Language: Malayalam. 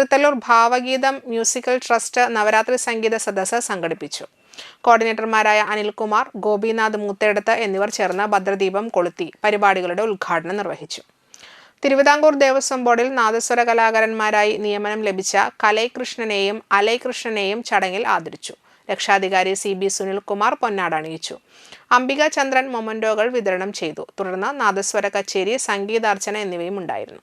തൃത്തല്ലൂർ ഭാവഗീതം മ്യൂസിക്കൽ ട്രസ്റ്റ് നവരാത്രി സംഗീത സദസ്സ് സംഘടിപ്പിച്ചു. കോർഡിനേറ്റർമാരായ അനിൽകുമാർ ഗോപിനാഥ് മൂത്തേടത്ത് എന്നിവർ ചേർന്ന് ഭദ്രദീപം കൊളുത്തി പരിപാടികളുടെ ഉദ്ഘാടനം നിർവഹിച്ചു. തിരുവിതാംകൂർ ദേവസ്വം ബോർഡിൽ നാദസ്വര കലാകാരന്മാരായി നിയമനം ലഭിച്ച കലൈകൃഷ്ണനെയും അലൈകൃഷ്ണനെയും ചടങ്ങിൽ ആദരിച്ചു. രക്ഷാധികാരി സി ബി സുനിൽകുമാർ പൊന്നാട അണിയിച്ചു. അംബിക ചന്ദ്രൻ മൊമന്റോകൾ വിതരണം ചെയ്തു. തുടർന്ന് നാദസ്വര കച്ചേരി സംഗീതാർച്ചന എന്നിവയും ഉണ്ടായിരുന്നു.